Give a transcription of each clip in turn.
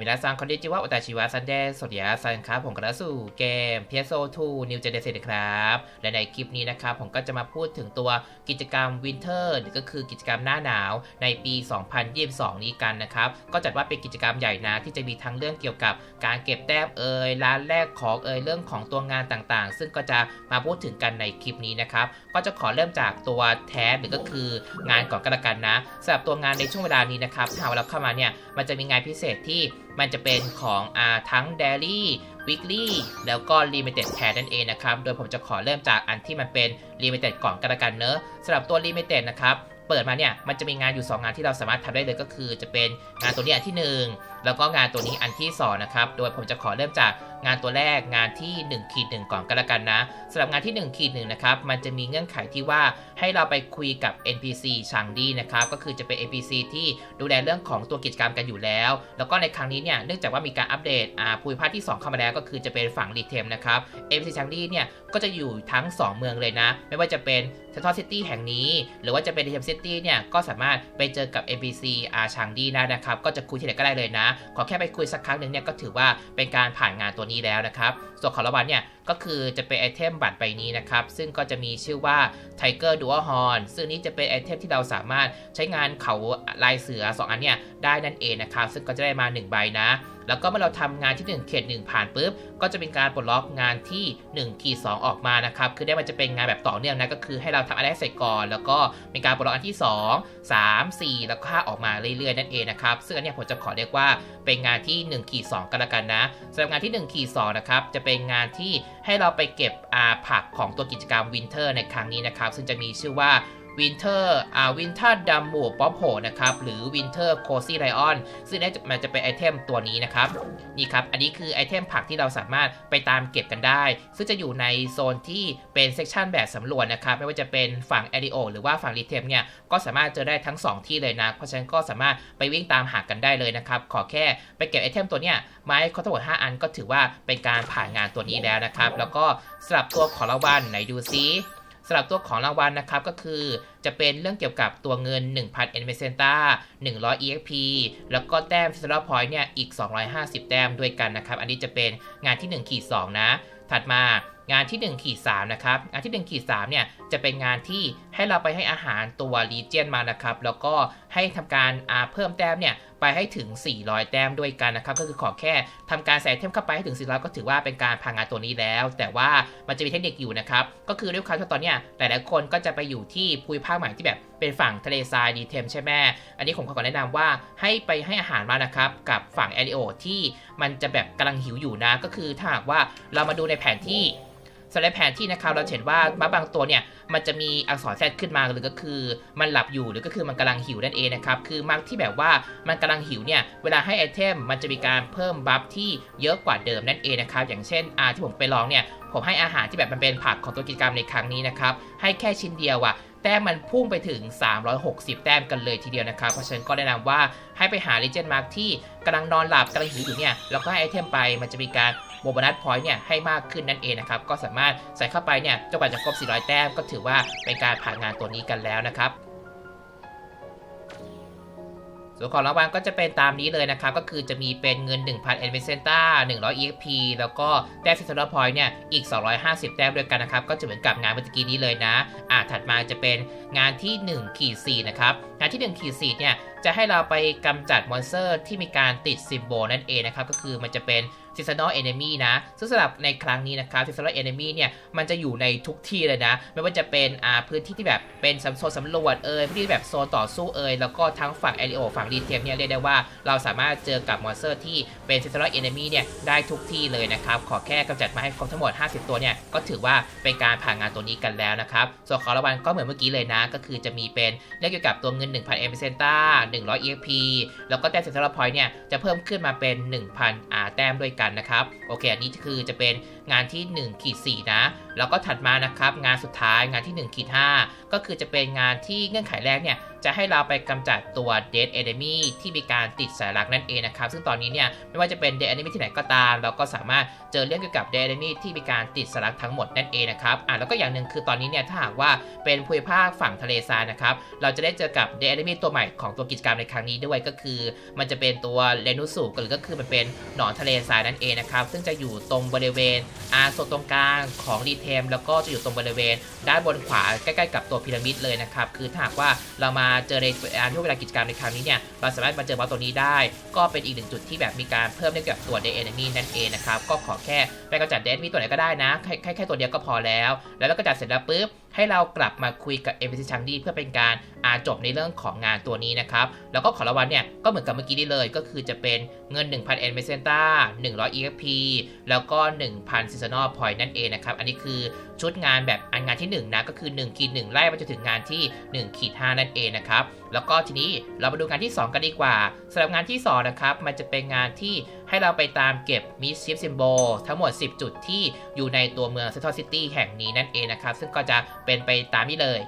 มินาซังคอนดิจิวะอุตาชิวะซันเดสสวัสดีซันครับผมกระสู่เกม PSO 2 New Generation ครับ และในคลิปนี้นะครับผมก็จะมาพูดถึงตัวกิจกรรมวินเทอร์หรือก็คือกิจกรรมหน้าหนาวในปี 2022 นี้กันนะครับ ก็จัดว่าเป็นกิจกรรมใหญ่นะ ที่จะมีทั้งเรื่องเกี่ยวกับการเก็บแต้มเอ่ยร้านแรกของเอ่ยเรื่องของตัวงานต่างๆ ซึ่งก็จะมาพูดถึงกันในคลิปนี้นะครับก็จะขอเริ่มจากตัวแท้หรือก็คืองานก่อนกันละกันนะสำหรับตัวงานในช่วงเวลานี้นะครับถ้าเราเข้ามาเนี่ยมันจะมีงานพิเศษที่มันจะเป็นของอาทั้ง Daily Weekly แล้วก็ Limited Pair นั่นเองนะครับ โดยผมจะขอเริ่มจากอันที่มันเป็น Limited ก่อนกันละกันเนอะสำหรับตัว Limited นะครับ เปิดมาเนี่ย มันจะมีงานอยู่ 2 งานที่เราสามารถทำได้เลยก็คือ จะเป็นงานตัวนี้อันที่ 1แล้วก็งานตัวนี้อันที่ 2 นะครับ โดยผมจะขอเริ่มจากงานตัวแรกงานที่1ขีดหก่อนกันละกันนะสำหรับงานที่1ขีดหนะครับ มันจะมีเงื่อนไขที่ว่าให้เราไปคุยกับ NPC ชางดีนะครับ ก็คือจะเป็น NPC ที่ดูแลเรื่องของตัวกิจกรรมกันอยู่แล้ว แล้วก็ในครั้งนี้เนี่ย เนื่องจากว่ามีการอัปเดตอ่าภูมิภาคที่ 2 เข้ามาแล้วก็คือจะเป็นฝั่งรีเทมนะครับ NPC ชางดีเนี่ย ก็จะอยู่ทั้ง 2 เมืองเลยนะ ไม่ว่าจะเป็นเซนทรัลซิตี้แห่งนี้ หรือว่าจะเป็นรีเทมซิตี้เนี่ย ก็สามารถไปเจอกับ NPC อาชางดีได้นะครับ ก็จะคุยที่ไหนก็ได้เลยนะขอแค่ไปคุยสักครั้งหนึ่งเนี่ยก็ถือว่าเป็นการผ่านงานตัวนี้แล้วนะครับส่วนของรางวัลเนี่ย ก็คือจะเป็นไอเทมบัตรใบนี้นะครับ ซึ่งก็จะมีชื่อว่า Tiger Dual Horn ซึ่งนี้จะเป็นไอเทมที่เราสามารถใช้งานเขาลายเสือ 2 อันเนี่ยได้นั่นเองนะครับ ซึ่งก็จะได้มา 1 ใบนะแล้วก็เมื่อเราทำงานที่ 1 เขต 1 ผ่านปุ๊บ ก็จะเป็นการปลดล็อกงานที่1ขีด2ออกมานะครับ คือได้มันจะเป็นงานแบบต่อเนื่องนะ ก็คือให้เราทำอะไรเสร็จก่อน แล้วก็เป็นการปลดล็อกอันที่ 2 3 4 แล้วก็5ออกมาเรื่อยๆ นั่นเองนะครับ ซึ่งอันนี้ผมจะขอเรียกว่าเป็นงานที่1ขีด2กันละกันนะสำหรับงานที่1ขีด2นะครับ จะเป็นงานที่ให้เราไปเก็บอาผักของตัวกิจกรรมวินเทอร์ในครั้งนี้นะครับ ซึ่งจะมีชื่อว่า วินเทอร์อ่าวินเทอร์ดัมบูป๊อปโหนะครับ หรือวินเทอร์โคซี่ไลออนซึ่งนี่มันจะเป็นไอเทมตัวนี้นะครับ นี่ครับ อันนี้คือไอเทมผักที่เราสามารถไปตามเก็บกันได้ ซึ่งจะอยู่ในโซนที่เป็นเซกชันแบบสำรวจนะครับ ไม่ว่าจะเป็นฝั่งแอริโอหรือว่าฝั่งรีเทมเนี่ย ก็สามารถเจอได้ทั้ง 2 ที่เลยนะ เพราะฉะนั้นก็สามารถไปวิ่งตามหากันได้เลยนะครับ ขอแค่ไปเก็บไอเทมตัวเนี้ยไม้คอทั้งหมด5อันก็ถือว่าเป็นการผ่านงานตัวนี้แล้วนะครับ แล้วก็สำหรับตัวขอรางวัลไหนดูซิำหรับตัวของรางวัลนะครับก็คือจะเป็นเรื่องเกี่ยวกับตัวเงิน 1,000 e n v e s t a 100 EXP แล้วก็แต้ม s ซ a r Point เนี่ยอีก 250 แต้มด้วยกันนะครับ อันนี้จะเป็นงานที่1ขีด2นะ ถัดมางานที่1ขีด3นะครับ งานที่1ขีด3เนี่ยจะเป็นงานที่ให้เราไปให้อาหารตัวรีเจียนมานะครับ แล้วก็ให้ทำการเพิ่มแต้มเนี่ยไปให้ถึง 400 แต้มด้วยกันนะครับ ก็คือขอแค่ทำการใส่เทมเข้าไปให้ถึง 400 ก็ถือว่าเป็นการพังงานตัวนี้แล้ว แต่ว่ามันจะมีเทคนิคอยู่นะครับ ก็คือด้วยความที่ตอนเนี้ยหลายๆคนก็จะไปอยู่ที่ภูมิภาคใหม่ที่แบบเป็นฝั่งทะเลทรายดีเทมใช่ไหมอันนี้ผมขอแนะนำว่าให้ไปให้อาหารมานะครับกับฝั่งแอริโอที่มันจะแบบกำลังหิวอยู่นะ ก็คือถ้าหากว่าเรามาดูในแผนที่ สไลด์แผนที่นะครับเราเห็นว่าม้าบางตัวเนี่ยมันจะมีอักษรแซดขึ้นมาหรือก็คือ มันหลับอยู่หรือก็คือมันกำลังหิวนั่นเองนะครับคือมักที่แบบว่ามันกำลังหิวเนี่ยเวลาให้ไอเทมมันจะมีการเพิ่มบัฟที่เยอะกว่าเดิมนั่นเองนะครับอย่างเช่นอาที่ผมไปลองเนี่ยผมให้อาหารที่แบบมันเป็นผักของตัวกิจกรรมในครั้งนี้นะครับให้แค่ชิ้นเดียวอะแต้มมันพุ่งไปถึง 360 แต้มกันเลยทีเดียวนะครับ เพราะฉะนั้นก็แนะนำว่าให้ไปหา Legend Mark ที่กำลังนอนหลับกำลังหิวอยู่เนี่ย แล้วก็ให้ไอเทมไปมันจะมีการ โบนัสพอยต์เนี่ยให้มากขึ้นนั่นเองนะครับก็สามารถใส่เข้าไปเนี่ยจนกว่าจะครบ 400 แต้มก็ถือว่าเป็นการผ่านงานตัวนี้กันแล้วนะครับส่วนของรางวัลก็จะเป็นตามนี้เลยนะครับ ก็คือจะมีเป็นเงิน 1,000 e n v e s t a 100 EXP แล้วก็แต้ม s ซ s ร์พอยต์เนี่ย อีก 250 แต้มด้วยกันนะครับ ก็จะเหมือนกับงานเมื่อกี้นี้เลยนะ อ่าถัดมาจะเป็นงานที่1ขีด4นะครับ งานที่1ขีด4เนี่ยจะให้เราไปกำจัดมอนสเตอร์ที่มีการติดซิมโบลนั่นเองนะครับ ก็คือมันจะเป็นซีซันอลเอนมี่นะ ซึ่งสำหรับในครั้งนี้นะครับซีซันอลเอนมี่เนี่ย มันจะอยู่ในทุกที่เลยนะ ไม่ว่าจะเป็นอ่าพื้นที่ที่แบบเป็นโซนสำรวจเอ่ยพื้นที่แบบโซนต่อสู้เอ่ยแล้วก็ทั้งฝั่งแอริโอฝั่งรีเทมเนี่ยเรียกได้ว่าเราสามารถเจอกับมอนสเตอร์ที่เป็นซีซันอลเอนมี่เนี่ยได้ทุกที่เลยนะครับ ขอแค่กำจัดมาให้ครบทั้งหมด 50 ตัวเนี่ย ก็ถือว่าเป็นการผ่านงานตัวนี้กันแล้วนะครับ ส่วนของรางวัลก็เหมือนเมื่อกี้เลยนะ ก็คือจะมีเป็นเรื่องเกี่ยวกับตัวเงิน 1,000เอเมเซนต้า100 EXP แล้วก็แต้มเซ็นทรัลพอยต์เนี่ยจะเพิ่มขึ้นมาเป็น 1,000อาแต้มด้วยกันนะครับ โอเค อันนี้คือจะเป็น งานที่1ขีด4นะ แล้วก็ถัดมานะครับงานสุดท้ายงานที่1ขีด5ก็คือจะเป็นงานที่เงื่อนไขแรกเนี่ยจะให้เราไปกำจัดตัว Dead Enemy ที่มีการติดสัญลักษณ์นั่นเองนะครับ ซึ่งตอนนี้เนี่ยไม่ว่าจะเป็น Dead Enemy ที่ไหนก็ตาม เราก็สามารถเจอเรื่องเกี่ยวกับ Dead Enemy ที่มีการติดสัญลักษณ์ทั้งหมดนั่นเองนะครับอะแล้วก็อย่างหนึ่งคือตอนนี้เนี่ยถ้าหากว่าเป็นภูมิภาคฝั่งทะเลทรายนะครับเราจะได้เจอกับ Dead Enemy ตัวใหม่ของตัวกิจกรรมในครั้งนี้ด้วยก็คือ มันจะเป็นตัวเลนุสุหรือก็คือมันเป็นหนอนทะเลทรายนั่นเองนะครับซึ่งจะอยู่ตรงบริเวณอาโซนตรงกลางของรีเทมแล้วก็จะอยู่ตรงบริเวณ ด้านบนขวาใกล้ๆกับตัวพีระมิดเลยนะครับ คือถ้าหากว่าเรามาเจอในช่วงเวลากิจกรรมในครั้งนี้เนี่ย เราสามารถมาเจอบอสตัวนี้ได้ ก็เป็นอีกหนึ่งจุดที่แบบมีการเพิ่มในเกี่ยวกับตัวเดนนี่นั่นเองนะครับ ก็ขอแค่ไปกำจัดเดนมีตัวไหนก็ได้นะ แค่แค่แค่ตัวเดียวก็พอแล้ว แล้วเราก็จัดเสร็จแล้วปุ๊บ ให้เรากลับมาคุยกับ NPC ชังดีเพื่อเป็นการอาจบในเรื่องของงานตัวนี้นะครับ แล้วก็ของรางวัลเนี่ย ก็เหมือนกับเมื่อกี้นี้เลย ก็คือจะเป็นเงิน 1,000 n m e c e n t a 100 EXP แล้วก็ 1,000 Seasonal Point นั่นเองนะครับ อันนี้คือชุดงานแบบอันงานที่ 1 นะ ก็คือ1ขีด1ไล่ไปจนถึงงานที่1ขีด5นั่นเองนะครับ แล้วก็ทีนี้เรามาดูงานที่ 2 กันดีกว่าสำหรับงานที่ 2 นะครับ มันจะเป็นงานที่ ให้เราไปตามเก็บมิสชิฟซิมโบทั้งหมด 10 จุดที่อยู่ในตัวเมืองเซนทรัลซิตี้แห่งนี้นั่นเองนะครับ ซึ่งก็จะเป็นไปตามนี้เลย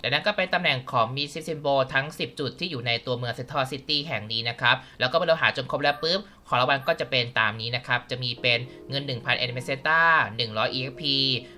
และนั่นก็เป็นตำแหน่งของมีซิซิมโบทั้ง 10 จุดที่อยู่ในตัวเมืองเซนทรัลซิตี้แห่งนี้นะครับ แล้วก็เมื่อเราหาจนครบแล้วปุ๊บ ของรางวัลก็จะเป็นตามนี้นะครับ จะมีเป็นเงิน 1,000 a n i m a t e t a 100 EXP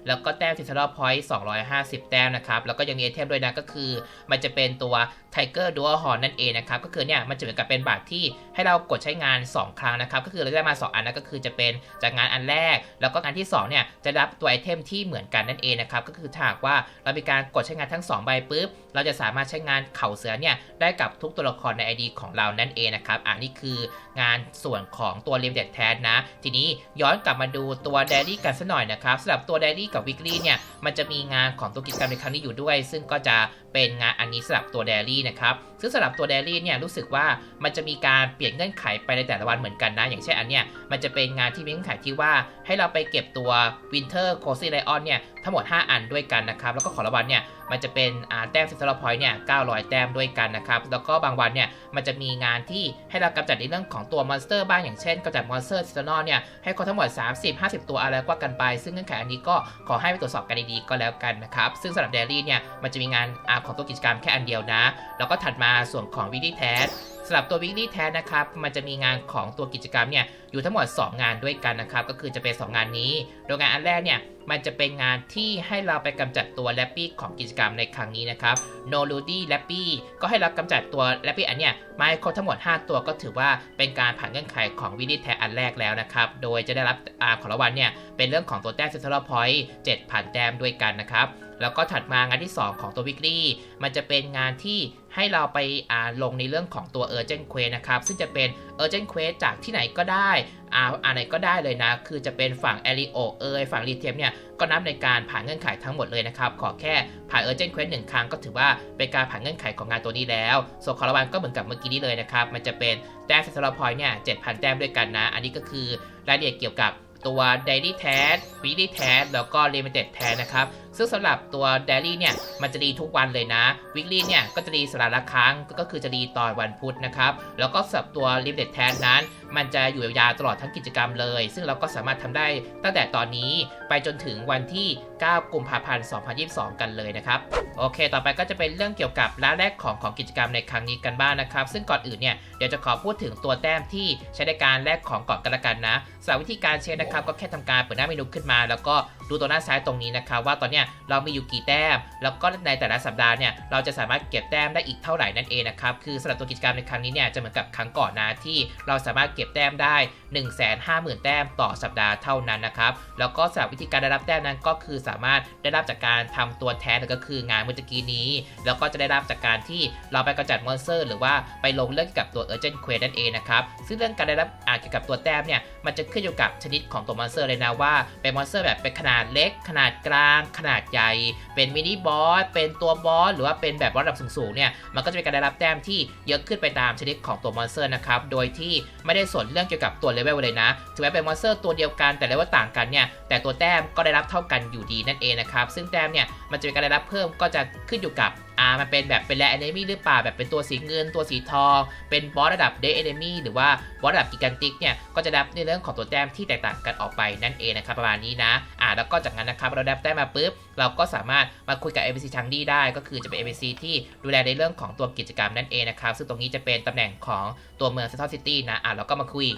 แล้วก็แต้ม s e a s o n a l Point 250 แต้มนะครับ แล้วก็ยังมีไอเทมด้วยนะก็คือ มันจะเป็นตัว Tiger Dual Horn นั่นเองนะครับ ก็คือเนี่ยมันจะเหมือนกับเป็นบัตรที่ให้เรากดใช้งาน 2 ครั้งนะครับ ก็คือเราจะได้มา 2 อันนั่นก็คือจะเป็นจากงานอันแรก แล้วก็งานที่2เนี่ยจะรับตัวไอเทมที่เหมือนกันนั่นเองนะครับ ก็คือถ้าหากว่าเรามีการกดใช้งานทั้ง 2 ใบปุ๊บ เราจะสามารถใช้งานเข่าเสือเนี่ยได้กับทุกตัวละครใน ID ของเรานั่นเองนะครับอ่านี่คืองานส่วนของตัว l i m i t e d t a นะ ทีนี้ย้อนกลับมาดูตัว d ด d ี y กันสักหน่อยนะครับสำหรับตัว d ด d ี y กับ Weekly เนี่ยมันจะมีงานของตัวกิจกรรมในครั้งนี้อยู่ด้วย ซึ่งก็จะเป็นงานอันนี้สำหรับตัว d ด d ี y นะครับซึ่งสำหรับตัว d ด d ี y เนี่ยรู้สึกว่ามันจะมีการเปลี่ยนเงื่อนไขไปในแต่ละวันเหมือนกันนะ อย่างเช่นอันเนี้ยมันจะเป็นงานที่มีเงื่อนไขที่ว่าให้เราไปเก็บตัว Winter Cozy Lion เนี่ยทั้งหมด 5 อันด้วยกันนะครับแล้วก็ของรางวัลเนี่ยมันจะเป็นแต้ม Central Point เนี่ย900 แต้มด้วยกันนะครับแล้วก็บางวันเนี่ยมันจะมีงานที่ให้เรากำจัดในเรื่องของตัวมอนสเตอร์บ้างอย่างเช่นกำจัดมอนสเตอร์ซีซันอลเนี่ยให้ครบทั้งหมด 30-50 ตัวอะไรก็กันไป ซึ่งเงื่อนไขอันนี้ก็ขอให้ไปตรวจสอบกันดีๆก็แล้วกันนะครับซึ่งสำหรับเดลี่เนี่ยมันจะมีงานของตัวกิจกรรมแค่อันเดียวนะแล้วก็ถัดมาส่วนของวิดีแทสสำหรับตัว weekly t a นะครับมันจะมีงานของตัวกิจกรรมเนี่ยอยู่ทั้งหมด 2 งานด้วยกันนะครับก็คือจะเป็น 2 งานนี้ โดยงานอันแรกเนี่ยมันจะเป็นงานที่ให้เราไปกำจัดตัวแรปปี้ของกิจกรรมในครั้งนี้นะครับ No r u d y แรปปี้ก็ให้เรากำจัดตัวแรปปี้อันเนี้ยมาให้ครบทั้งหมด 5 ตัวก็ถือว่าเป็นการผ่านเงื่อนไขของวิดีแทอันแรกแล้วนะครับ โดยจะได้รับอาของรางวัลเนี่ยเป็นเรื่องของตัวแต้มเซนทรัลพอยต์7,000แต้มด้วยกันนะครับ แล้วก็ถัดมางานที่ 2 ของตัว weekly มันจะเป็นงานที่ให้เราไปอ่าลงในเรื่องของตัว urgent quest นะครับ ซึ่งจะเป็น urgent quest จากที่ไหนก็ได้อ่าอันไหนก็ได้เลยนะ คือจะเป็นฝั่ง a r i o เอยฝั่ง r e t e m เนี่ยก็นับในการผ่านเงื่อนไขทั้งหมดเลยนะครับ ขอแค่ผ่าน urgent quest หนึ่งครั้งก็ถือว่าเป็นการผ่านเงื่อนไขของงานตัวนี้แล้วส่วนขอราวัลก็เหมือนกับเมื่อกี้นี้เลยนะครับ มันจะเป็นแต้ม central point เนี่ย7,000แต้มด้วยกันนะ อันนี้ก็คือรายละเอียดเกี่ยวกับตัว daily task weekly t a s แล้วก็ limited t a s นะครับซึ่งสำหรับตัว daily เนี่ยมันจะรีทุกวันเลยนะ weekly เนี่ยก็จะรีสัปดาห์ละครั้งก็คือจะรีตอนวันพุธนะครับแล้วก็สำหรับตัว limited task นั้น มันจะอยู่ยาวๆตลอดทั้งกิจกรรมเลย ซึ่งเราก็สามารถทำได้ตั้งแต่ตอนนี้ไปจนถึงวันที่ 9 กุมภาพันธ์ 2022 กันเลยนะครับ โอเค ต่อไปก็จะเป็นเรื่องเกี่ยวกับร้านแรกของของกิจกรรมในครั้งนี้กันบ้างนะครับ ซึ่งก่อนอื่นเนี่ย เดี๋ยวจะขอพูดถึงตัวแต้มที่ใช้ในการแลกของก่อนกันละกันนะสำหรับวิธีการเช็คนะครับ ก็แค่ทำการเปิดหน้าเมนูขึ้นมา แล้วก็ดูตัวหน้าซ้ายตรงนี้นะครับว่าตอนเนี้ยเรามีอยู่กี่แต้ม แล้วก็ในแต่ละสัปดาห์เนี่ยเราจะสามารถเก็บแต้มได้อีกเท่าไหร่นั่นเองนะครับคือสำหรับตัวกิจกรรมในครั้งนี้เนี่ยจะเหมือนกับครั้งก่อนนะที่เราสามารถเก็บแต้มได้ 1 5 0 0 0 0 แต้มต่อสัปดาห์เท่านั้นนะครับแล้วก็สำหรับวิธีการได้รับแต้มนั้นก็คือสามารถได้รับจากการทำตัวแทนก็คืองานเมื่อกี้นี้ แล้วก็จะได้รับจากการที่เราไปกำจัดมอนสเตอร์หรือว่าไปลงเรื่องเกี่ยวกับตัว Urgent Quest นั่นเองนะครับซึ่งเรื่องการได้รับอ่าเกี่ยวกับตัวแต้มเนี่ยมันจะขึ้นอยู่กับชนิดของตัวมอนสเตอร์เลยนะว่าเป็นมอนสเตอร์แบบเป็นขนาดาดเล็ก ขนาดกลาง ขนาดใหญ่ เป็นมินิบอส เป็นตัวบอส หรือว่าเป็นแบบระดับสูงๆเนี่ย มันก็จะเป็นการได้รับแต้มที่เยอะขึ้นไปตามชนิดของตัวมอนสเตอร์นะครับ โดยที่ไม่ได้สนเรื่องเกี่ยวกับตัวเลเวลเลยนะ ถึงแม้เป็นมอนสเตอร์ตัวเดียวกันแต่เลเวลต่างกันเนี่ย แต่ตัวแต้มก็ได้รับเท่ากันอยู่ดีนั่นเองนะครับ ซึ่งแต้มเนี่ย มันจะเป็นการได้รับเพิ่มก็จะขึ้นอยู่กับ อ่ามันเป็นแบบเป็นแรแอนิมี่หรือเปล่าแบบเป็นตัวสีเงินตัวสีทอง เป็นบอสระดับเดย์แอนมี่หรือว่าบอสระดับกิกันติกเนี่ยก็จะด้รับในเรื่องของตัวแต้มที่แตกต่างกันออกไปนั่นเองนะครับประมาณนี้นะอ่าแล้วก็จากนั้นนะครับเราได้แต้มมาปุ๊บเราก็สามารถมาคุยกับ NPC ทังดี้ได้ก็คือจะเป็น NPC ที่ดูแลในเรื่องของตัวกิจกรรมนั่นเองนะครับซึ่งตรงนี้จะเป็นตำแหน่งของตัวเมืองเซนทรัลซิตี้นะอ่าเราก็มาคุย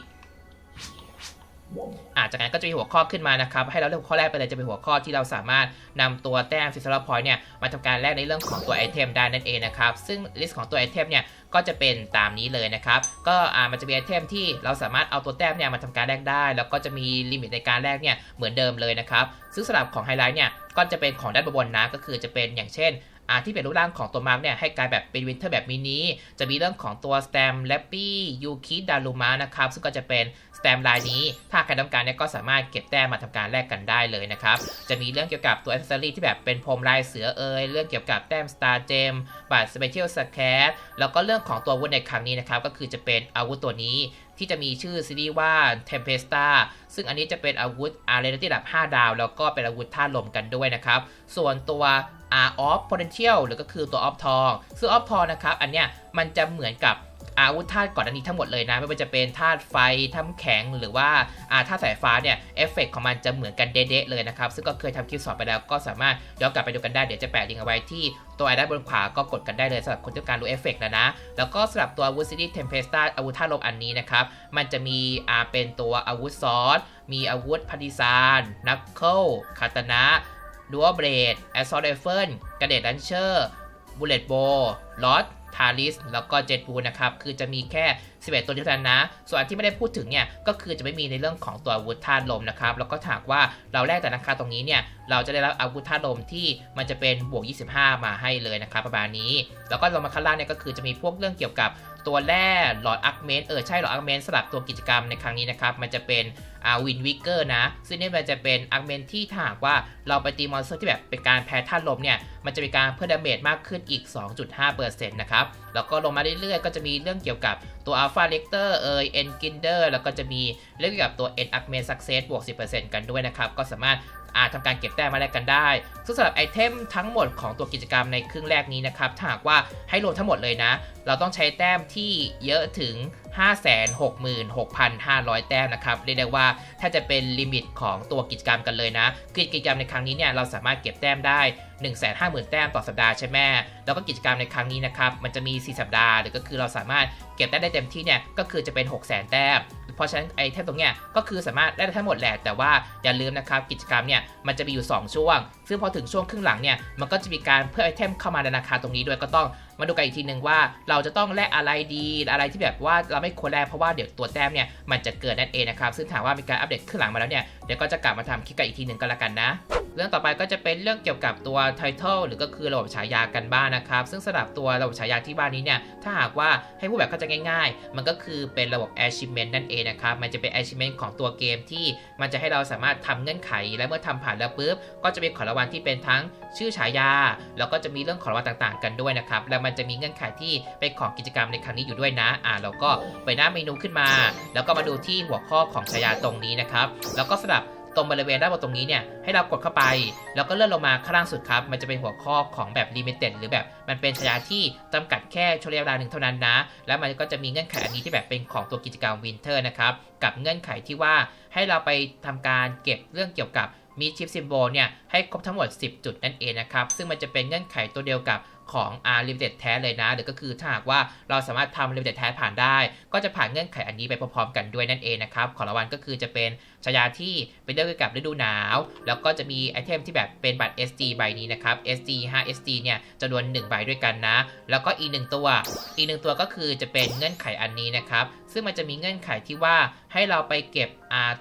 อ่าจากนั้นก็จะมีหัวข้อขึ้นมานะครับ ให้เราเลือกหัวข้อแรกไปเลยจะเป็นหัวข้อที่เราสามารถนำตัวแต้มฟิสเซอร์พอยต์เนี่ยมาทำการแลกในเรื่องของตัวไอเทมได้นั่นเองนะครับ ซึ่งลิสต์ของตัวไอเทมเนี่ยก็จะเป็นตามนี้เลยนะครับ ก็อ่ามันจะมีไอเทมที่เราสามารถเอาตัวแต้มเนี่ยมาทำการแลกได้ แล้วก็จะมีลิมิตในการแลกเนี่ยเหมือนเดิมเลยนะครับ ซึ่งสำหรับของไฮไลท์เนี่ยก็จะเป็นของด้านบนนะก็คือจะเป็นอย่างเช่น ที่เป็นรูปร่างของตัวมาร์กเนี่ยให้กลายแบบเป็นวินเทอร์แบบมินิจะมีเรื่องของตัวสแตมแลปปี้ยูคิดารุมานะครับ ซึ่งก็จะเป็นสแตมลายนี้ ถ้าใครต้องการเนี่ยก็สามารถเก็บแต้มมาทำการแลกกันได้เลยนะครับ จะมีเรื่องเกี่ยวกับตัวอ c เซอรี่ที่แบบเป็นพรมลายเสือเอยเรื่องเกี่ยวกับแต้มสตาร์เจมบัตรสเปเชียลสแครแล้วก็เรื่องของตัวอาวุธในครั้งนี้นะครับก็คือจะเป็นอาวุธตัวนี้ที่จะมีชื่อซีรีส์ว่า Tempesta ซึ่งอันนี้จะเป็นอาวุธอาร์เรนที่ระดับ 5 ดาว แล้วก็เป็นอาวุธท่าลมกันด้วยนะครับ ส่วนตัว R of Potential หรือก็คือตัว of ทองซึ่ง of ทองนะครับอันเนี้ยมันจะเหมือนกับอาวุธธาตุก่อนอันนี้ทั้งหมดเลยนะไม่ว่าจะเป็นธาตุไฟธาตุแข็งหรือว่าอาธาตุสายฟ้าเนี่ยเอฟเฟกของมันจะเหมือนกันเด๊ะเลยนะครับ ซึ่งก็เคยทำคลิปสอนไปแล้วก็สามารถย้อนกลับไปดูกันได้ เดี๋ยวจะแปะลิงก์เอาไว้ที่ตัวไอด้านบนขวาก็กดกันได้เลยสำหรับคนที่ต้องการรู้เอฟเฟกนะนะ แล้วก็สำหรับตัวอาวุธซิตี้เทมเพสตาอาวุธธาตุลมอันนี้นะครับ มันจะมีอาเป็นตัวอาวุธซอสมีอาวุธพัติซานนักเคิลคาตานะ ดัวเบรดแอสซอลไรเฟิลกระเด็ดลันเชอร์บุลเลตโบลอตทาริสแล้วก็เจ็ตบูนะครับ คือจะมีแค่ 11 ตัวเท่านั้นนะ ส่วนอันที่ไม่ได้พูดถึงเนี่ย ก็คือจะไม่มีในเรื่องของตัวอาวุธธาตุลมนะครับ แล้วก็ถากว่าเราแลกแต่ราคาตรงนี้เนี่ย เราจะได้รับอาวุธธาตุลมที่มันจะเป็นบวก 25 มาให้เลยนะครับ ประมาณนี้ แล้วก็ลงมาข้างล่างเนี่ยก็คือจะมีพวกเรื่องเกี่ยวกับ ตัวแร่หลอดอักเมนเออใช่หลอดอักเมนสลับตัวกิจกรรมในครั้งนี้นะครับ มันจะเป็นอ่าวินวิกเกอร์นะ ซึ่งนี่มันจะเป็นอักเมนที่ถ้าหากว่าเราไปตีมอนสเตอร์ที่แบบเป็นการแพ้ธาลมเนี่ย มันจะมีการเพิ่มดาเมจมากขึ้นอีก 2.5%นะครับ แล้วก็ลงมาเรื่อยๆ ก็จะมีเรื่องเกี่ยวกับตัวอัลฟาเลกเตอร์เอยเอ็นกินเดอร์แล้วก็จะมีเรื่องเกี่ยวกับตัวเอ็นอักเมนสักเซสบวก 10%กันด้วยนะครับก็สามารถ อาจทำการเก็บแต้มมาแลกกันได้ ซึ่งสำหรับไอเทมทั้งหมดของตัวกิจกรรมในครึ่งแรกนี้นะครับ ถ้าหากว่าให้รวมทั้งหมดเลยนะ เราต้องใช้แต้มที่เยอะถึง 566,500 แต้มนะครับ เรียกได้ว่าถ้าจะเป็นลิมิตของตัวกิจกรรมกันเลยนะกิจกรรมในครั้งนี้เนี่ยเราสามารถเก็บแต้มได้150,000 แต้มต่อสัปดาห์ใช่ไหมแล้วก็กิจกรรมในครั้งนี้นะครับ มันจะมี 4 สัปดาห์ หรือก็คือเราสามารถเก็บแต้มได้เต็มที่เนี่ย ก็คือจะเป็น 600,000 แต้ม เพราะฉะนั้นไอเทมตรงเนี้ยก็คือสามารถได้ทั้งหมดแหละแต่ว่าอย่าลืมนะครับกิจกรรมเนี่ยมันจะมีอยู่ 2 ช่วงซึ่งพอถึงช่วงครึ่งหลังเนี่ยมันก็จะมีการเพิ่มไอเทมเข้ามาในราคาตรงนี้ด้วยก็ต้องมาดูกันอีกทีหนึ่งว่าเราจะต้องแลกอะไรดีอะไรที่แบบว่าเราไม่ควรแลกเพราะว่าเดี๋ยวตัวแต้มเนี่ยมันจะเกิดนั่นเองนะครับซึ่งถามว่ามีการอัปเดตขึ้นหลังมาแล้วเนี่ยเดี๋ยวก็จะกลับมาทำคลิปกันอีกทีหนึ่งก็แล้วกันนะ เรื่องต่อไปก็จะเป็นเรื่องเกี่ยวกับตัว Title หรือก็คือระบบฉายากันบ้างนนะครับซึ่งสำหรับตัวระบบฉายาที่บ้านนี้เนี่ยถ้าหากว่าให้ผู้แบบเข้าใจง่าย ๆ มันก็คือเป็นระบบ achievement นั่นเองนะครับมันจะเป็น achievement ของตัวเกมที่มันจะให้เราสามารถทำเงื่อนไข และเมื่อทำผ่านแล้วปุ๊บก็จะมีของางวัลที่เป็นทั้งชื่อฉายา แล้วก็จะมีเรื่องของรางวัลต่างๆ กันด้วยนะครับ แล้วมันจะมีเงื่อนไขที่เป็นของกิจกรรมในครั้งนี้อยู่ด้วยนะ อ่าเราก็ไปหน้าเมนูขึ้นมา แล้วก็มาดูที่หัวข้อของฉายาตรงนี้นะครับ แล้วก็สำหรับตรงบริเวณด้านบนตรงนี้เนี่ยให้เรากดเข้าไป แล้วก็เลื่อนลงมาข้างล่างสุดครับ มันจะเป็นหัวข้อของแบบ limited หรือแบบมันเป็นชายาที่จำกัดแค่ช่วงระยะเวลาหนึ่งเท่านั้นนะ แล้วมันก็จะมีเงื่อนไขอันนี้ที่แบบเป็นของตัวกิจกรรม winter นะครับ กับเงื่อนไขที่ว่าให้เราไปทำการเก็บเรื่องเกี่ยวกับ มีชิปซิมโบลเนี่ยให้ครบทั้งหมด 10 จุดนั่นเองนะครับ ซึ่งมันจะเป็นเงื่อนไขตัวเดียวกับของ R Limited แท้เลยนะหรือก็คือถ้าหากว่าเราสามารถทำ Limited แท้ผ่านได้ ก็จะผ่านเงื่อนไขอันนี้ไปพร้อมๆกันด้วยนั่นเองนะครับ ของรางวัลก็คือจะเป็นชายาที่เป็นเรื่องเกี่ยวกับฤดูหนาว แล้วก็จะมีไอเทมที่แบบเป็นบัตร SD ใบนี้นะครับ SD 5 SD เนี่ยจำนวน1ใบด้วยกันนะ แล้วก็อีกหนึ่งตัว อีกหนึ่งตัวก็คือจะเป็นเงื่อนไขอันนี้นะครับ ซึ่งมันจะมีเงื่อนไขที่ว่า ให้เราไปเก็บ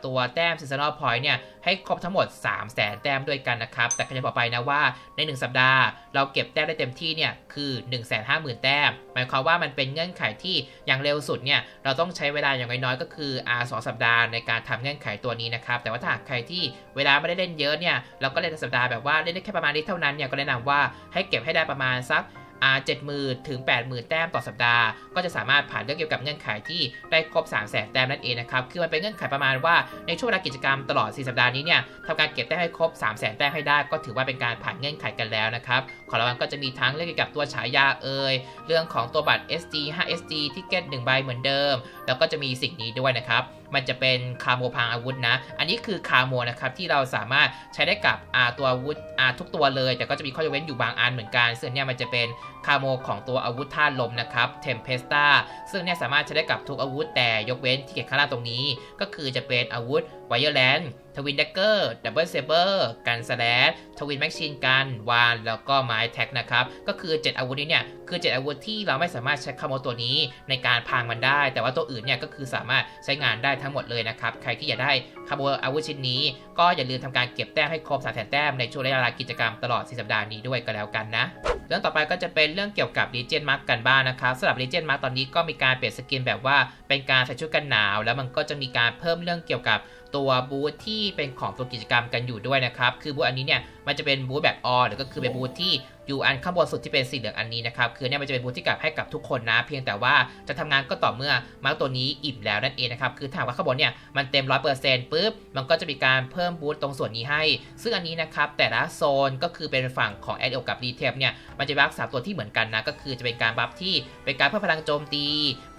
ตัวแต้ม Seasonal Point เนี่ยให้ครบทั้งหมด 3 0 0 0 0 0แต้มด้วยกันนะครับ แต่ก็จะบอกไปนะว่าใน 1 สัปดาห์ เราเก็บแต้มได้เต็มที่เนี่ยคือ 1 5 0 0 0 0 แต้ม หมายความว่ามันเป็นเงื่อนไขที่อย่างเร็วสุดเนี่ยเราต้องใช้เวลาอย่างน้อยๆก็คือ R 2สัปดาห์ในการทำเงื่อนไขตัวนี้นะครับ แต่ว่าถ้าหากใครที่เวลาไม่ได้เล่นเยอะเนี่ยเราก็เล่นในสัปดาห์แบบว่าเล่นได้แค่ประมาณนี้เท่านั้นเนี่ยก็แนะนำว่าให้เก็บให้ได้ประมาณสัก อ่าเจ็ดหมื่นถึงแปดหมื่นแต้มต่อสัปดาห์ ก็จะสามารถผ่านเรื่องเกี่ยวกับเงื่อนไขที่ได้ครบ3 0 0แสนแต้มนั่นเองนะครับคือมันเป็นเงื่อนไขประมาณว่าในช่วงเวลากิจกรรมตลอด4สัปดาห์นี้เนี่ยทำการเก็บแต้มให้ครบ3 0 0แสนแต้มให้ได้ ก็ถือว่าเป็นการผ่านเงื่อนไขกันแล้วนะครับของรางวัลก็จะมีทั้งเรื่องเกี่ยวกับตัวฉายาเอ่ยเรื่องของตัวบัตร SD 5 SD ที่เก็ต1ใบเหมือนเดิม แล้วก็จะมีสิ่งนี้ด้วยนะครับมันจะเป็นคาโมพังอาวุธนะ อันนี้คือคาโมนะครับที่เราสามารถใช้ได้กับตัวอาวุธทุกตัวเลย แต่ก็จะมีข้อยกเว้นอยู่บางอันเหมือนกันซึ่งเนี่ยมันจะเป็น คาโมของตัวอาวุธธาตุลมนะครับเทมเพสตาซึ่งเนี่ยสามารถใช้ได้กับทุกอาวุธแต่ยกเว้นที่เขียนข้างล่างตรงนี้ ก็คือจะเป็นอาวุธไวเออร์แลนด์ทวินเดกเกอร์ดับเบิลเซเบอร์กันสแลชทวินแม็กชินกันวานแล้วก็ไม้แท็กนะครับ ก็คือ 7 อาวุธนี้เนี่ยคือ 7 อาวุธที่เราไม่สามารถใช้คาโมตัวนี้ในการพังมันได้ แต่ว่าตัวอื่นเนี่ยก็คือสามารถใช้งานได้ทั้งหมดเลยนะครับ ใครที่อยากได้คาโมอาวุธชิ้นนี้ ก็อย่าลืมทำการเก็บแต้มให้ครบ3 0 0 0 0แต้มในช่วงระยะเวลากิจกรรมตลอด4สัปดาห์นี้ด้วยก็แล้วกันนะเรื่องต่อไปก็จะเป็นเรื่องเกี่ยวกับ Legion Mark กันบ้างนะครับสำหรับ Legion Mark ตอนนี้ก็มีการเปลี่ยนสกินแบบว่าเป็นการใส่ชุดกันหนาว แล้วมันก็จะมีการเพิ่มเรื่องเกี่ยวกับ ตัวบูธที่เป็นของตัวกิจกรรมกันอยู่ด้วยนะครับ คือบูธอันนี้เนี่ยมันจะเป็นบูธแบบออหรือก็คือเป็นบูธที่อยู่อันข้างบนสุดที่เป็นสีเหลืองอันนี้นะครับ คือเนี่ยมันจะเป็นบูธที่กับให้กับทุกคนนะ เพียงแต่ว่าจะทำงานก็ต่อเมื่อมาร์กตัวนี้อิ่มแล้วนั่นเองนะครับ คือถ้าว่าข้างบนเนี่ยมันเต็ม100%ปุ๊บ มันก็จะมีการเพิ่มบูธตรงส่วนนี้ให้ ซึ่งอันนี้นะครับแต่ละโซนก็คือเป็นฝั่งของแอดเอกับรีเทปเนี่ยมันจะบัฟสามตัวที่เหมือนกันนะ ก็คือจะเป็นการบัฟที่เป็นการเพิ่มพลังโจมตี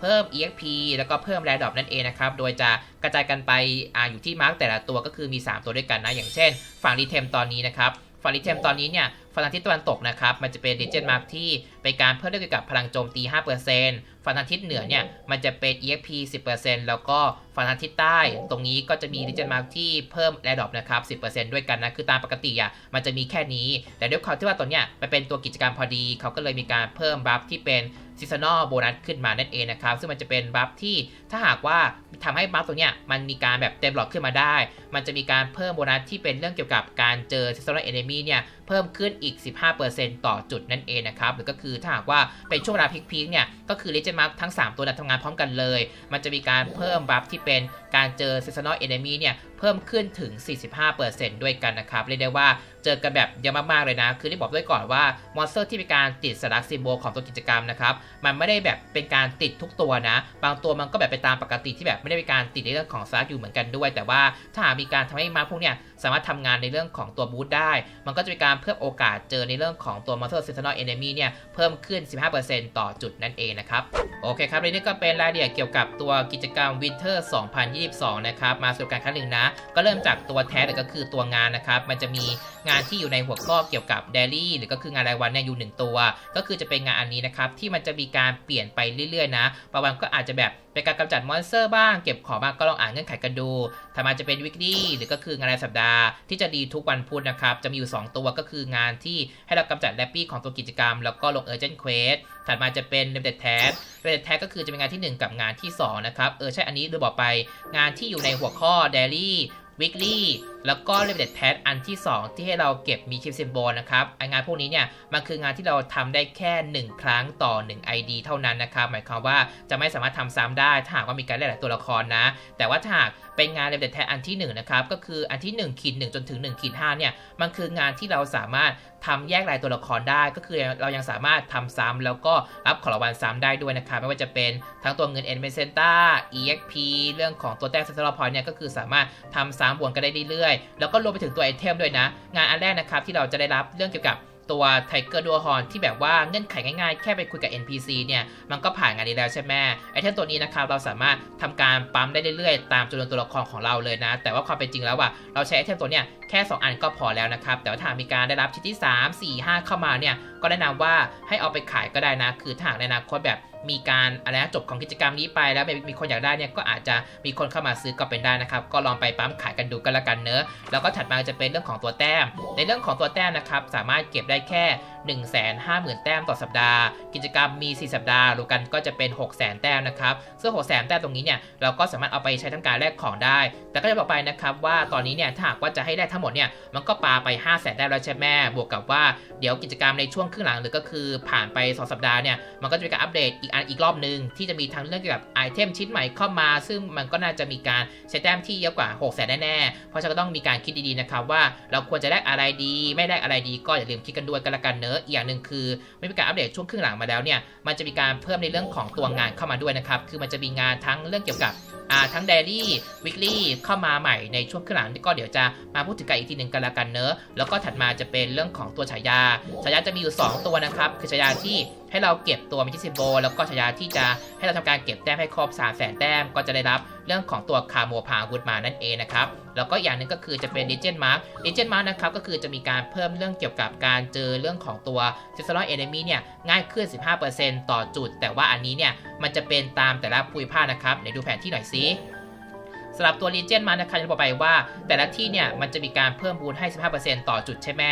พิ่ม EXP แล้วก็เพิ่มแรดดอปนั่นเองนะครับ โดยจะกระจายกันไปอ่าอยู่ที่มาร์กแต่ละตัวก็คือมี 3 ตัวด้วยกันนะ อย่างเช่น ฝั่งรีเทมตอนนี้นะครับ ฝั่งรีเทมตอนนี้เนี่ย ฝั่งทางทิศตะวันตกนะครับ มันจะเป็นดิเจนมาร์กที่เป็นการเพิ่มเรื่องเกี่ยวกับพลังโจมตี 5%ฝั่งทางทิศเหนือเนี่ย มันจะเป็น EXP 10%แล้วก็ฝั่งทางทิศใต้ ตรงนี้ก็จะมีดิเจนมาร์กที่เพิ่มแรดอปนะครับ 10%ด้วยกันนะ คือตามปกติอะ มันจะมีแค่นี้ แต่ด้วยความที่ว่าตัวเนี้ยมันเป็นตัวกิจกรรมพอดี เขาก็เลยมีการเพิ่มบัฟที่เป็น ซีซันอลโบนัสขึ้นมานั่นเองนะครับ ซึ่งมันจะเป็นบัฟที่ถ้าหากว่าทำให้บัฟตัวเนี้ยมันมีการแบบเต็มหลอดขึ้นมาได้ มันจะมีการเพิ่มโบนัสที่เป็นเรื่องเกี่ยวกับการเจอซีซันอลเอเนมีเนี่ยเพิ่มขึ้นอีก 15%ต่อจุดนั่นเองนะครับ หรือก็คือถ้าหากว่าเป็นช่วงเวลาพีคๆเนี่ยก็คือเลเจนด์มาร์ทั้ง 3 ตัวนั้นทำงานพร้อมกันเลย มันจะมีการเพิ่มบัฟที่เป็นการเจอซีซันอลเอเนมีเนี่ย พิ่มขึ้นถึง 45%ด้วยกันนะครับ เรียกได้ว่าเจอกันแบบเยอะมากๆเลยนะ คือที่บอกด้วยก่อนว่ามอนสเตอร์ที่มีการติดสลักซิมโบลของตัวกิจกรรมนะครับ มันไม่ได้แบบเป็นการติดทุกตัวนะ บางตัวมันก็แบบไปตามปกติที่แบบไม่ได้มีการติดในเรื่องของสลักอยู่เหมือนกันด้วย แต่ว่าถ้าหากมีการทำให้มาพวกเนี้ยสามารถทำงานในเรื่องของตัวบูทได้ มันก็จะมีการเพิ่มโอกาสเจอในเรื่องของตัวมอนสเตอร์เซีซันอลเอเนมีเนี่ยเพิ่มขึ้น 15%ต่อจุดนั่นเองนะครับ โอเคครับนี่ก็เป็นรายละเอียดเกี่ยวกับตัวกิจกรรม Winter 2022 นะครับ มาสรุปกันครั้งหนึ่งนะก็เริ่มจากตัวแท้หรือก็คือตัวงานนะครับ มันจะมีงานที่อยู่ในหัวข้อเกี่ยวกับเดลี่หรือก็คืองานรายวันเนี่ยอยู่หนึ่งตัว ก็คือจะเป็นงานอันนี้นะครับ ที่มันจะมีการเปลี่ยนไปเรื่อยๆนะบางวันก็อาจจะแบบเป็นการกำจัดมอนสเตอร์บ้างเก็บของบ้างก็ลองอ่านเงื่อนไขกันดูถ้ามาจะเป็นวิกฤหรือก็คืองานรายสัปดาห์ ที่จะดีทุกวันพุธนะครับ จะมีอยู่ 2 ตัวก็คืองานที่ให้เรากำจัดแรปปี้ของตัวกิจกรรม แล้วก็ลงเออร์เจนเควส ถัดมาจะเป็นเ e เ e d แท็กเ e เ e d แท็กก็คือจะเป็นงานที่ 1 กับงานที่ 2 นะครับ เออ ใช่อันนี้ดูบอกไปงานที่อยู่ในหัวข้อ daily weekly แล้วก็ limited task อันที่ 2 ที่ให้เราเก็บมีชิปซิมโบลนะครับงานพวกนี้เนี่ยมันคืองานที่เราทำได้แค่ 1 ครั้งต่อ 1 ID เท่านั้นนะครับหมายความว่าจะไม่สามารถทำซ้ำได้ถ้าหากว่ามีการเล่นหลายตัวละครนะ แต่ว่าถ้าหากเป็นงาน limited task อันที่1นะครับก็คืออันที่1ขีด1จนถึง1ขีด5เนี่ยมันคืองานที่เราสามารถทำแยกรายตัวละครได้ ก็คือเรายังสามารถทำซ้ำแล้วก็รับของรางวัลซ้ำได้ด้วยนะครับไม่ว่าจะเป็นทั้งตัวเงิน e n m e n t a EXP เรื่องของตัวแต้ม Central Point เนี่ยก็คือสามารถทำซ้ำวนกันได้เรื่อยแล้วก็รวมไปถึงตัวไอเทมด้วยนะ งานอันแรกนะครับที่เราจะได้รับเรื่องเกี่ยวกับตัวไทเกอร์ดัวฮอนที่แบบว่าเงื่อนไขง่ายๆ แค่ไปคุยกับ NPC เนี่ย มันก็ผ่านงานนี้แล้วใช่ไหมไอเทมตัวนี้นะครับเราสามารถทำการปั๊มได้เรื่อยๆ ตามจำนวนตัวละครของเราเลยนะ แต่ว่าความเป็นจริงแล้วอะเราใช้ไอเทมตัวเนี้ยแค่ 2 อันก็พอแล้วนะครับ แต่ว่าถ้ามีการได้รับชิ้นที่ 3 4 5 เข้ามาเนี่ย ก็แนะนำว่าให้เอาไปขายก็ได้นะ คือถ้าหากในอนาคตแบบ มีการอะไรนะจบของกิจกรรมนี้ไปแล้วมีคนอยากได้เนี่ยก็อาจจะมีคนเข้ามาซื้อก็เป็นได้นะครับ ก็ลองไปปั๊มขายกันดูกันละกันเนอะแล้วก็ถัดมาจะเป็นเรื่องของตัวแต้ม ในเรื่องของตัวแต้มนะครับสามารถเก็บได้แค่ 1 5 0 0 0 0 แต้มต่อสัปดาห์ กิจกรรมมี 4 สัปดาห์รวมกันก็จะเป็น 6 0 0 0 0แต้มนะครับซึ่ง6 0 0 0 0 แต้มตรงนี้เนี่ยเราก็สามารถเอาไปใช้ทั้งการแลกของได้ แต่ก็จะบอกไปนะครับว่าตอนนี้เนี่ยถ้าหากว่าจะให้ได้ทั้งหมดเนี่ยมันก็ปาไป 5 0 0 0 0 0 แต้มแล้วใช่ไหมบวกกับว่าเดี๋ยวกิจกรรมในช่วงครึ่งหลังหรือก็คือผ่านไป 2 สัปดาห์เนี่ยมันก็จะมีการอัปเดตอีกอันอีกรอบหนึ่งที่จะมีทั้งเรื่องเกี่ยวกับไอเทมชิ้นใหม่เข้ามา ซึ่งมันก็น่าจะมีการใช้แต้มที่เยอะกว่า6กแสนแน่ๆ เพราะฉะนั้นก็ต้องมีการคิดดีๆนะครับว่าเราควรจะแลกอะไรดีไม่แลกอะไรดีก็อย่าลืมคิดกันด้วยกันละกันเนอะอีกอย่างหนึ่งคือไม่มีการอัปเดตช่วงครึ่งหลังมาแล้วเนี่ยมันจะมีการเพิ่มในเรื่องของตัวงานเข้ามาด้วยนะครับคือมันจะมีงานทั้งเรื่องเกี่ยวกับทั้งเดลี่วิกลี่เข้ามาใหม่ในช่วงขึ้นหลังก็เดี๋ยวจะมาพูดถึงกันอีกทีหนึ่งกันละกันเนอะแล้วก็ถัดมาจะเป็นเรื่องของตัวฉายาฉายาจะมีอยู่ 2 ตัวนะครับ คือฉายาที่ให้เราเก็บตัวมิจิซิโบแล้วก็ฉายาที่จะให้เราทำการเก็บแต้มให้ครบ3 0 0 0 0 0แต้มก็จะได้รับ เรื่องของตัวคาโมพาวุธมานั่นเองนะครับ แล้วก็อย่างหนึ่งก็คือจะเป็น Legend Mark Legend Mark นะครับก็คือจะมีการเพิ่มเรื่องเกี่ยวกับการเจอเรื่องของตัวเซสซอร์เอเนมีเนี่ยง่ายขึ้น 15%ต่อจุด แต่ว่าอันนี้เนี่ยมันจะเป็นตามแต่ละภูมิภาคนะครับเดี๋ยวดูแผนที่หน่อยซิ สำหรับตัว Legion มานะครับจะบอกไปว่า แต่ละที่เนี่ยมันจะมีการเพิ่มบูนให้ 15%ต่อจุดใช่ไหม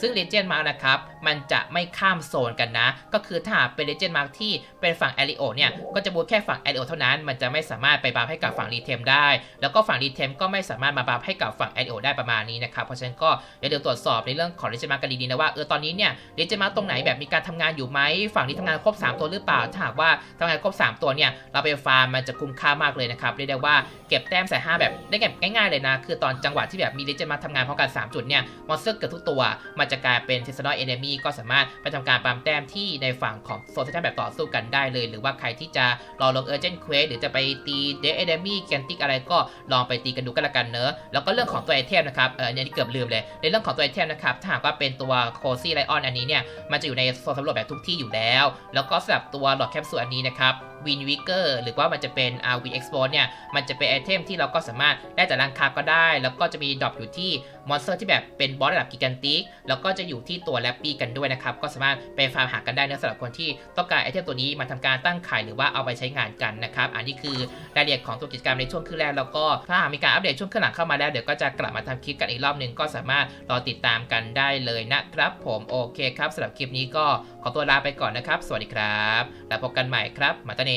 ซึ่ง Legion Mark นะครับมันจะไม่ข้ามโซนกันนะ ก็คือถ้าเป็น Legion Mark ที่เป็นฝั่ง a อ i o เนี่ยก็จะบูนแค่ฝั่ง a อ i o เท่านั้น มันจะไม่สามารถไปบัฟให้กับฝั่ง r e t e m ได้ แล้วก็ฝั่ง r e t e m ก็ไม่สามารถมาบัฟให้กับฝั่ง a อ i o ได้ประมาณนี้นะครับเพราะฉะนั้นก็อย่าลืมตรวจสอบในเรื่องของ Legion Mark กันดีๆนะว่าเออตอนนี้เนี่ย Legion Mark ตรงไหนแบบมีการทำงานอยู่ไหมฝั่งนี้ทำงานครบ 3 ตัวหรือเปล่าถ้าหากว่าทำงานครบ 3 ตัวเนี่ยเราไปฟาร์มมันจะคุ้มค่ามากเลยนะครับเรียกได้ว่าเก็บแต้มใส่5แบบได้เก็บง่ายๆเลยนะ คือตอนจังหวะที่แบบมีเลเจนมาทำงานพร้อมกัน 3 จุดเนี่ย มอนสเตอร์เกิดทุกตัว มันจะกลายเป็นเทสโนเอเนมีก็สามารถไปทำการปั๊มแต้มที่ในฝั่งของโซนที่แบบต่อสู้กันได้เลย หรือว่าใครที่จะรอลงเออร์เจนเควสหรือจะไปตีเดเอเนมีแกนติกอะไรก็ลองไปตีกันดูกันละกันเนอะแล้วก็เรื่องของตัวไอเทมนะครับเออเนี่ยที่เกือบลืมเลยในเรื่องของตัวไอเทมนะครับถ้าหากว่าเป็นตัวโคซี่ไลออนอันนี้เนี่ยมันจะอยู่ในโซนสำรวจแบบทุกที่อยู่แล้ว แล้วก็สำหรับตัวหลอดแคปซูลอันนี้นะครับ วินวิกเกอร์หรือว่ามันจะเป็นอาวินเอ็กซ์โพเนี่ย มันจะเป็นไอเทมที่เราก็สามารถได้จากร้านค้าก็ได้ แล้วก็จะมีดรอปอยู่ที่มอนสเตอร์ที่แบบเป็นบอสระดับกิกันติกแล้วก็จะอยู่ที่ตัวแรปปี้กันด้วยนะครับ ก็สามารถไปฟาร์มหากันได้นะสำหรับคนที่ต้องการไอเทมตัวนี้มาทำการตั้งขายหรือว่าเอาไปใช้งานกันนะครับ อันนี้คือรายละเอียดของตัวกิจกรรมในช่วงครึ่งแรกแล้วก็ถ้าหากมีการอัปเดตช่วงครึ่งหลังเข้ามาแล้วเดี๋ยวก็จะกลับมาทำคลิปกันอีกรอบหนึ่งก็สามารถรอติดตามกันได้เลยนะครับ ผมโอเคครับสำหรับคลิปนี้ก็ขอตัวลาไปก่อนนะครับ สวัสดีครับ แล้วพบกันใหม่ครับ มาตาเน